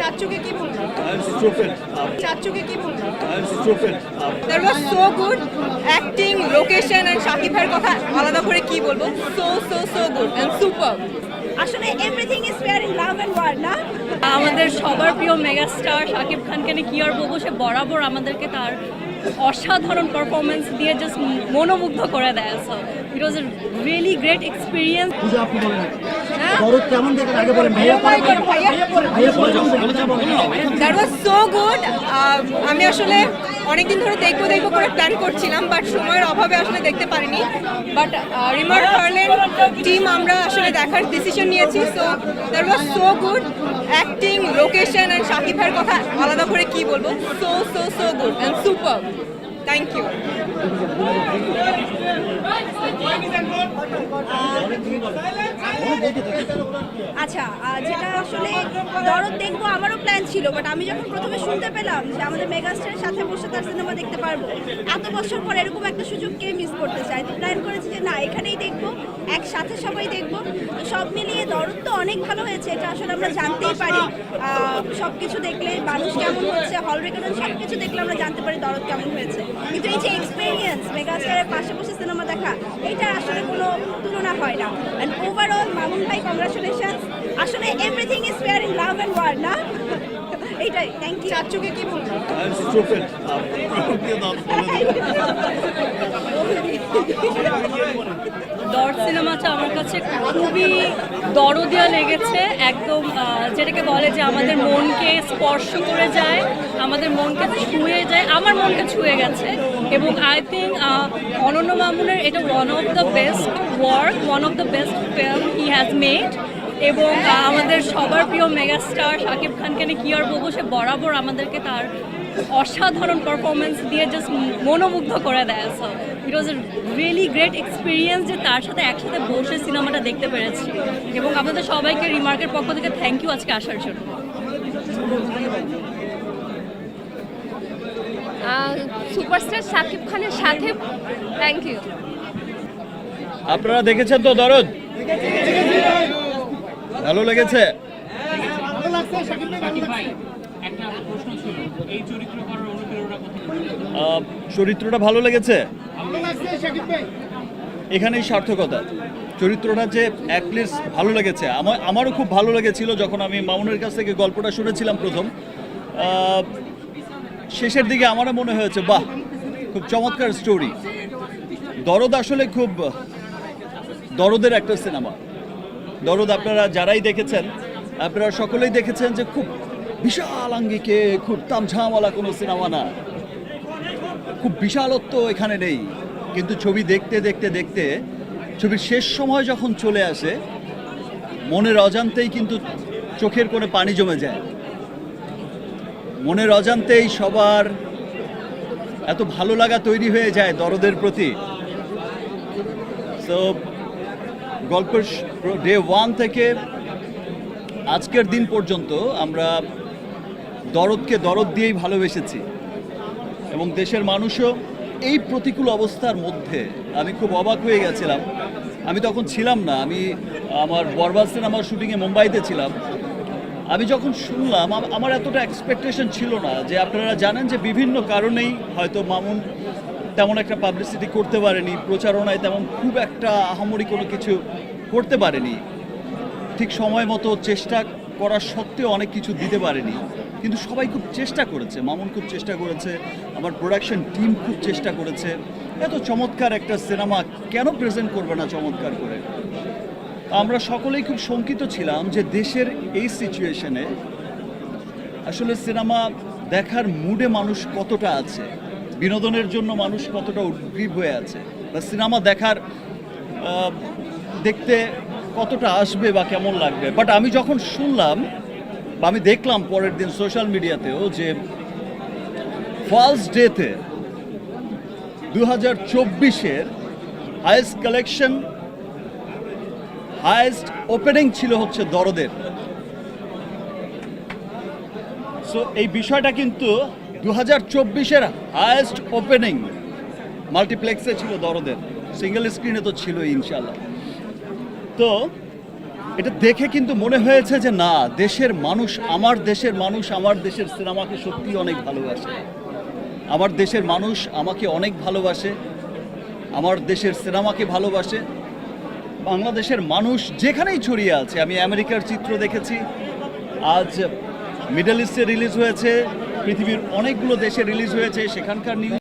চাচুকে কি বলব? I'm stupid. চাচুকে কি বলব? I'm stupid. That was so good acting location and Shakib ভাইয়ের কথা আলাদা করে কি বলব? So so so good and super আসলে everything is fair in love and war না? আমাদের সবার প্রিয় মেগাস্টার শাকিব খানকে নিয়ে কি আর বলব? সে বরাবর আমাদেরকে তার অসাধারণ পারফরমেন্স দিয়ে জাস্ট মনোমুগ্ধ করে দেয়। So it was a really great experience Puja আপনি বলেন। দরদ কেমন দেখেন আগে বলেন ভাইয়া। দ্যাট ওয়াজ সো গুড আমি আসলে অনেকদিন ধরে দেখব দেখব করে প্ল্যান করছিলাম বাট সময়ের অভাবে আসলে দেখতে পারিনি। বাট রিমার হার্লেন টিম আমরা আসলে দেখার ডিসিশন নিয়েছি so that was so good acting location and Shakib ভাইয়ের কথা আলাদা করে কি বলব? So so so good and super thank you আচ্ছা যেটা আসলে দরদ দেখব, আমারও প্ল্যান ছিল বাট আমি যখন প্রথমে শুনতে পেলাম যে আমাদের মেগাস্টারের সাথে বসে তার সিনেমা দেখতে পারব, এত বছর পর এরকম একটা সুযোগ কে মিস করতে চায় তো প্ল্যান করেছি যে না, এখানেই দেখব, একসাথে সবাই দেখব। তো সব মিলিয়ে দরদ তো অনেক ভালো হয়েছে, এটা আসলে আমরা জানতেই পারি। সব কিছু দেখলে মানুষ কেমন হচ্ছে হল রেকর্ড সব কিছু দেখলে আমরা জানতে পারি দরদ কেমন হয়েছে। কিন্তু এই যে এক্সপিরিয়েন্স মেগাস্টারের পাশে বসে সিনেমা দেখা এটা আসলে কোনো তুলনা হয় না। অ্যান্ড ওভারঅল মামুন ভাই কংগ্রাচুলেশন আসলে everything is fair in love and war না? এইটাই থ্যাংক ইউ চাচুকে কি বলব. Um, দর সিনেমাটা আমার কাছে খুবই দরদিয়া লেগেছে। একদম যেটাকে বলে যে আমাদের মনকে স্পর্শ করে যায়, আমাদের মনকে ছুঁয়ে যায়, আমার মনকে ছুঁয়ে গেছে। এবং আই থিঙ্ক অনন্য মামুনের এটা one of the best work one of the best film he has made এবং আমাদের সবার প্রিয় মেগাস্টার শাকিব খানকে নিয়ে কি আর বলব সে বরাবর আমাদেরকে তার অসাধারণ পারফরমেন্স দিয়ে জাস্ট মনোমুগ্ধ করে দেয়। So it was a really great experience যে তার সাথে একসাথে বসে সিনেমাটা দেখতে পেরেছি। এবং আপনাদের সবাইকে রিমার্কের পক্ষ থেকে থ্যাংক ইউ আজকে আসার জন্য। সুপারস্টার শাকিব খানের সাথে থ্যাংক ইউ আপনারা দেখেছেন তো দরদ? ভালো লেগেছে। চরিত্রটা ভালো লেগেছে? এখানেই সার্থকতা। চরিত্রটা যে অ্যাটলিস্ট ভালো লেগেছে। আমার আমারও খুব ভালো লেগেছিল যখন আমি মামুনের কাছ থেকে গল্পটা শুনেছিলাম প্রথম। শেষের দিকে আমারও মনে হয়েছে, বাহ, খুব চমৎকার স্টোরি দরদ আসলে খুব দরদের একটা সিনেমা দরদ, আপনারা যারাই দেখেছেন, আপনারা সকলেই দেখেছেন যে খুব বিশাল আঙ্গিকে, খুব তামঝামওয়ালা কোনো সিনেমা না। খুব বিশালত্ব এখানে নেই। কিন্তু ছবি দেখতে দেখতে দেখতে, ছবির শেষ সময় যখন চলে আসে, মনের অজান্তেই কিন্তু চোখের কোণে পানি জমে যায়। মনের অজান্তেই সবার এত ভালো লাগা তৈরি হয়ে যায় দরদের প্রতি। সো গল্পের ডে ওয়ান থেকে আজকের দিন পর্যন্ত আমরা দরদকে দরদ দিয়েই ভালোবেসেছি। এবং দেশের মানুষও এই প্রতিকূল অবস্থার মধ্যে আমি খুব অবাক হয়ে গেছিলাম। আমি তখন ছিলাম না, আমি আমার বরবাদ সিনেমার শুটিংয়ে মুম্বাইতে ছিলাম। আমি যখন শুনলাম আমার এতটা এক্সপেকটেশন ছিল না যে আপনারা জানেন যে বিভিন্ন কারণেই হয়তো মামুন তেমন একটা পাবলিসিটি করতে পারেনি, প্রচারণায় তেমন খুব একটা আহামরি কোনো কিছু করতে পারেনি। ঠিক সময় মতো চেষ্টা করা সত্ত্বেও অনেক কিছু দিতে পারেনি। কিন্তু সবাই খুব চেষ্টা করেছে, মামুন খুব চেষ্টা করেছে, আমার প্রোডাকশন টিম খুব চেষ্টা করেছে। এত চমৎকার একটা সিনেমা কেন প্রেজেন্ট করবে না চমৎকার করে? আমরা সকলেই খুব শঙ্কিত ছিলাম যে দেশের এই সিচুয়েশনে আসলে সিনেমা দেখার মুডে মানুষ কতটা আছে। বিনোদনের জন্য মানুষ কতটা উদ্গ্রীব হয়ে আছে? বা সিনেমা দেখার দেখতে কতটা আসবে বা কেমন লাগবে? বাট আমি যখন শুনলাম, বা আমি দেখলাম পরের দিন সোশ্যাল মিডিয়াতেও যে ফার্স্ট ডেতে দু হাজার চব্বিশের হায়েস্ট কালেকশন হায়েস্ট ওপেনিং ছিল হচ্ছে দরদের। সো এই বিষয়টা কিন্তু দু হাজার চব্বিশের হায়েস্ট ওপেনিং মাল্টিপ্লেক্সে ছিল দরদের। সিঙ্গেল স্ক্রিনে তো ছিল ইনশাল্লাহ তো এটা দেখে কিন্তু মনে হয়েছে যে না, দেশের মানুষ আমার দেশের মানুষ, আমার দেশের সিনেমাকে সত্যি অনেক ভালোবাসে। আমার দেশের মানুষ আমাকে অনেক ভালোবাসে। আমার দেশের সিনেমাকে ভালোবাসে। বাংলাদেশের মানুষ যেখানেই ছড়িয়ে আছে, আমি আমেরিকার চিত্র দেখেছি। আজ মিডল ইস্টে রিলিজ হয়েছে। পৃথিবীর অনেকগুলো দেশে রিলিজ হয়েছে সেখানকার নিউজ